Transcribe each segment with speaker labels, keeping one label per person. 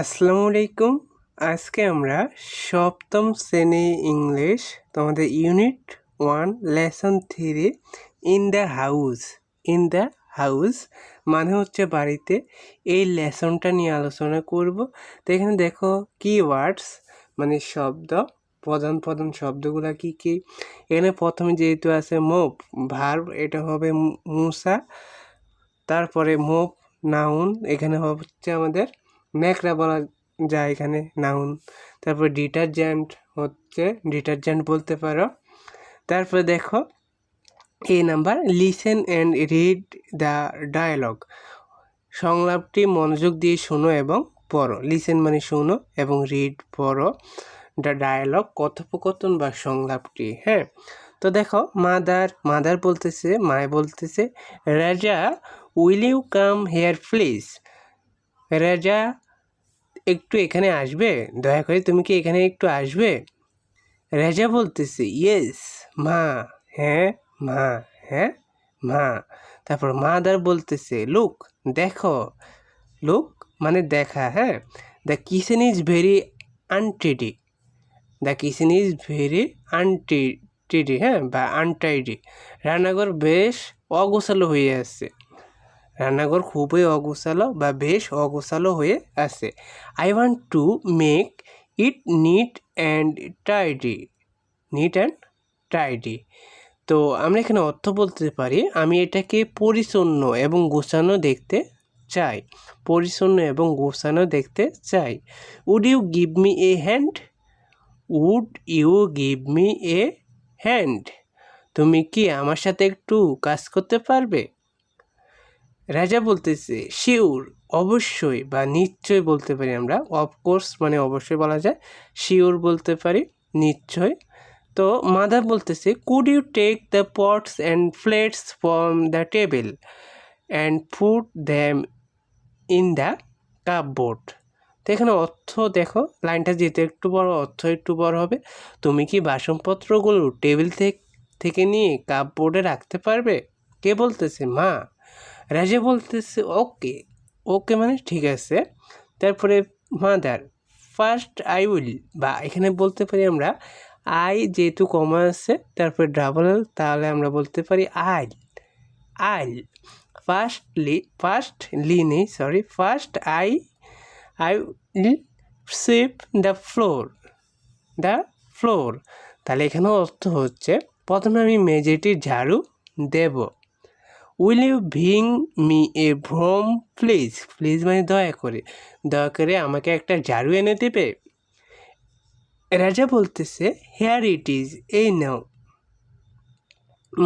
Speaker 1: আসসালামু আলাইকুম। আজকে আমরা সপ্তম শ্রেণি ইংলিশ, তোমাদের unit one, lesson three in the house, in the house মানে হচ্ছে বাড়িতে। এই লেসনটা নিয়ে আলোচনা করব। তো এখানে দেখো কিওয়ার্ডস মানে শব্দ, প্রধান প্রধান শব্দগুলো কি কি? এখানে প্রথমে যেহেতু আছে মোপ ভার্ব এটা হবে মুসা, তারপরে মোপ নাউন এখানে হচ্ছে আমাদের ন্যাকড়া বলা যায় এখানে, নাউন। তারপর ডিটারজেন্ট হচ্ছে, ডিটারজেন্ট বলতে পারো। তারপর দেখো, এই number, listen and read the dialogue. সংলাপটি মনোযোগ দিয়ে শোনো এবং পড়ো। লিসেন মানে শোনো এবং রিড পড়ো দ্য ডায়ালগ, কথোপকথন বা সংলাপটি হ্যাঁ? তো দেখো, মাদার মাদার বলতেছে, মায় বলতেছে, Raja will you come here please Raja একটু এখানে আসবে? দয়া করে তুমি কি এখানে একটু আসবে? রেজা বলতেছে ইয়েস মা হ্যাঁ মা হ্যাঁ মা। তারপর মাদার বলতেছে লুক দেখো লুক মানে দেখা হ্যাঁ? The kitchen is very untidy the kitchen is very untidy হ্যাঁ? বা আনটাইডি রান্নাঘর বেশ অগোছালো হয়ে আছে। রান্নাঘর খুবই অগোছালো বা বেশ অগোছালো হয়ে আছে। I want to make it neat and tidy neat and tidy তো আমরা এখানে অর্থ বলতে পারি, আমি এটাকে পরিচ্ছন্ন এবং গোছানো দেখতে চাই। পরিচ্ছন্ন এবং গোছানো দেখতে চাই। Would you give me a hand would you give me a hand তুমি কি আমার সাথে একটু কাজ করতে পারবে? রাজা বলতেছে শিওর অবশ্যই বা নিশ্চয় বলতে পারি আমরা অফকোর্স মানে অবশ্যই বলা যায় শিওর বলতে পারি, নিশ্চয়। তো মাদার বলতেছে could you take the pots and plates from the table and put them in the cupboard তো এখানে অর্থ দেখো, লাইনটা যেতে একটু বড়, অর্থ একটু বড় হবে। তুমি কি বাসনপত্রগুলো টেবিল থেকে নিয়ে কাপবোর্ডে রাখতে পারবে? কে বলতেছে, মা রাজা বলতেছে, ওকে ওকে মানে ঠিক আছে। তারপরে মাদার, ফার্স্ট আই উইল, বা এখানে বলতে পারি আমরা, আই যেহেতু কমা আছে, তারপরে ডাবল তাহলে আমরা বলতে পারি আইল আইল ফার্স্টলি ফার্স্টলি নেই sorry first I I will sweep the floor the floor. তাহলে এখানে অর্থ হচ্ছে, প্রথমে আমি মেঝেটি ঝাড়ু দেব। Will you ভিং me a broom please please মানে দয়া করে। দয়া করে আমাকে একটা ঝাড়ু এনে দেবে? রাজা বলতেছে হেয়ার ইট ইজ এই নাও।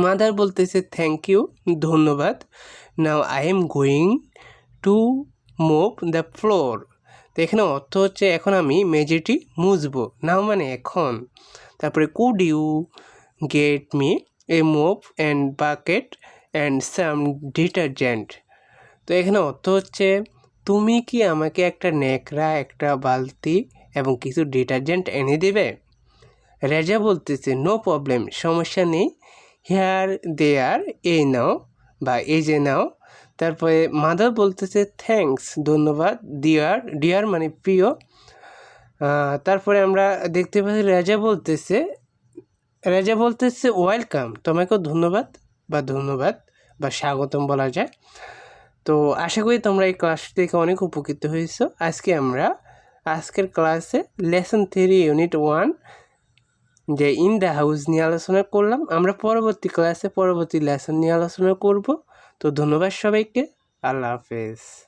Speaker 1: মাদার বলতেছে থ্যাংক ইউ ধন্যবাদ। Now I am going to mop the floor তো এখানে অর্থ হচ্ছে, এখন আমি মেঝেটি মুছবো। নাও মানে এখন। তারপরে could you get me a mop and bucket and some detergent তো এখানে অর্থ হচ্ছে, তুমি কি আমাকে একটা ন্যাকড়া, একটা বালতি এবং কিছু ডিটারজেন্ট এনে দেবে? রেজা বলতেছে নো প্রবলেম সমস্যা নেই। হেয়ার দেয়ার এই নাও বা এই যে নাও। তারপরে মাদার বলতেছে থ্যাঙ্কস ধন্যবাদ ডিয়ার ডিয়ার মানে প্রিয়। তারপরে আমরা দেখতে পাচ্ছি, রাজা বলতেছে রাজা বলতেছে ওয়েলকাম তোমাকেও ধন্যবাদ বা ধন্যবাদ। বা স্বাগতম বলা যায়। তো আশা করি তোমরা এই ক্লাস থেকে অনেক উপকৃত হয়েছ। আজকে আমরা, আজকের ক্লাসে লেসন থ্রি ইউনিট ওয়ান যে ইন দ্য হাউস নিয়ে আলোচনা করলাম। আমরা পরবর্তী ক্লাসে পরবর্তী লেসন নিয়ে আলোচনা করব। তো ধন্যবাদ সবাইকে। আল্লাহ হাফেজ।